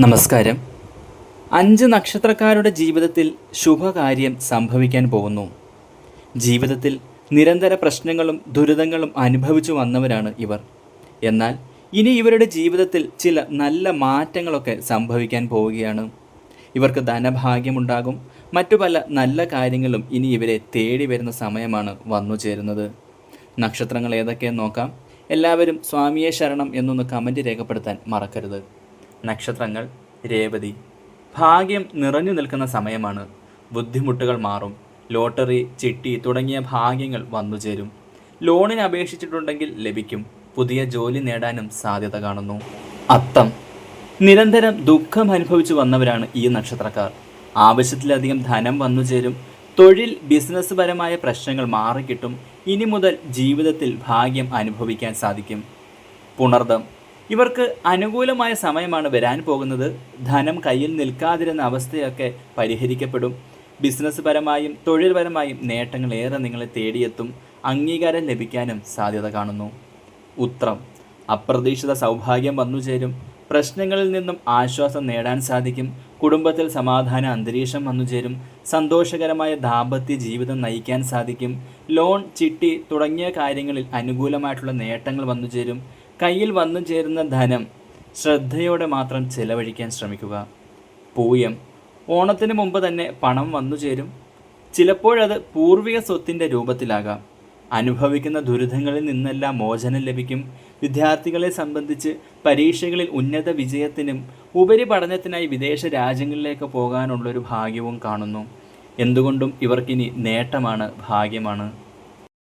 നമസ്കാരം. അഞ്ച് നക്ഷത്രക്കാരുടെ ജീവിതത്തിൽ ശുഭകാര്യം സംഭവിക്കാൻ പോകുന്നു. ജീവിതത്തിൽ നിരന്തര പ്രശ്നങ്ങളും ദുരിതങ്ങളും അനുഭവിച്ചു വന്നവരാണ് ഇവർ. എന്നാൽ ഇനി ഇവരുടെ ജീവിതത്തിൽ ചില നല്ല മാറ്റങ്ങളൊക്കെ സംഭവിക്കാൻ പോവുകയാണ്. ഇവർക്ക് ധനഭാഗ്യമുണ്ടാകും. മറ്റു പല നല്ല കാര്യങ്ങളും ഇനി ഇവരെ തേടി വരുന്ന സമയമാണ് വന്നു ചേരുന്നത്. നക്ഷത്രങ്ങൾ ഏതൊക്കെയെന്ന് നോക്കാം. എല്ലാവരും സ്വാമിയെ ശരണം എന്നൊന്ന് കമന്റ് രേഖപ്പെടുത്താൻ മറക്കരുത്. നക്ഷത്രങ്ങൾ രേവതി. ഭാഗ്യം നിറഞ്ഞു നിൽക്കുന്ന സമയമാണ്. ബുദ്ധിമുട്ടുകൾ മാറും. ലോട്ടറി ചിട്ടി തുടങ്ങിയ ഭാഗ്യങ്ങൾ വന്നു ചേരും. ലോണിന് അപേക്ഷിച്ചിട്ടുണ്ടെങ്കിൽ ലഭിക്കും. പുതിയ ജോലി നേടാനും സാധ്യത കാണുന്നു. അത്തം. നിരന്തരം ദുഃഖം അനുഭവിച്ചു വന്നവരാണ് ഈ നക്ഷത്രക്കാർ. ആവശ്യത്തിലധികം ധനം വന്നു ചേരും. തൊഴിൽ ബിസിനസ് പരമായ പ്രശ്നങ്ങൾ മാറിക്കിട്ടും. ഇനി മുതൽ ജീവിതത്തിൽ ഭാഗ്യം അനുഭവിക്കാൻ സാധിക്കും. പുണർദം. ഇവർക്ക് അനുകൂലമായ സമയമാണ് വരാൻ പോകുന്നത്. ധനം കയ്യിൽ നിൽക്കാതിരുന്ന അവസ്ഥയൊക്കെ പരിഹരിക്കപ്പെടും. ബിസിനസ് പരമായും തൊഴിൽപരമായും നേട്ടങ്ങൾ ഏറെ നിങ്ങളെ തേടിയെത്തും. അംഗീകാരം ലഭിക്കാനും സാധ്യത കാണുന്നു. ഉത്രം. അപ്രതീക്ഷിത സൗഭാഗ്യം വന്നു ചേരും. പ്രശ്നങ്ങളിൽ നിന്നും ആശ്വാസം നേടാൻ സാധിക്കും. കുടുംബത്തിൽ സമാധാന അന്തരീക്ഷം വന്നുചേരും സന്തോഷകരമായ ദാമ്പത്യ ജീവിതം നയിക്കാൻ സാധിക്കും. ലോൺ ചിട്ടി തുടങ്ങിയ കാര്യങ്ങളിൽ അനുകൂലമായിട്ടുള്ള നേട്ടങ്ങൾ വന്നുചേരും കയ്യിൽ വന്നു ചേരുന്ന ധനം ശ്രദ്ധയോടെ മാത്രം ചെലവഴിക്കാൻ ശ്രമിക്കുക. പൂയം ഓണത്തിന് മുമ്പ് തന്നെ പണം വന്നു ചേരും. ചിലപ്പോഴത് പൂർവിക സ്വത്തിന്റെ രൂപത്തിലാകാം. അനുഭവിക്കുന്ന ദുരിതങ്ങളിൽ നിന്നെല്ലാം മോചനം ലഭിക്കും. വിദ്യാർത്ഥികളെ സംബന്ധിച്ച് പരീക്ഷകളിൽ ഉന്നത വിജയത്തിനും ഉപരിപഠനത്തിനായി വിദേശ രാജ്യങ്ങളിലേക്ക് പോകാനുള്ളൊരു ഭാഗ്യവും കാണുന്നു. എന്തുകൊണ്ടും ഇവർക്കിനി നേട്ടമാണ് ഭാഗ്യമാണ്.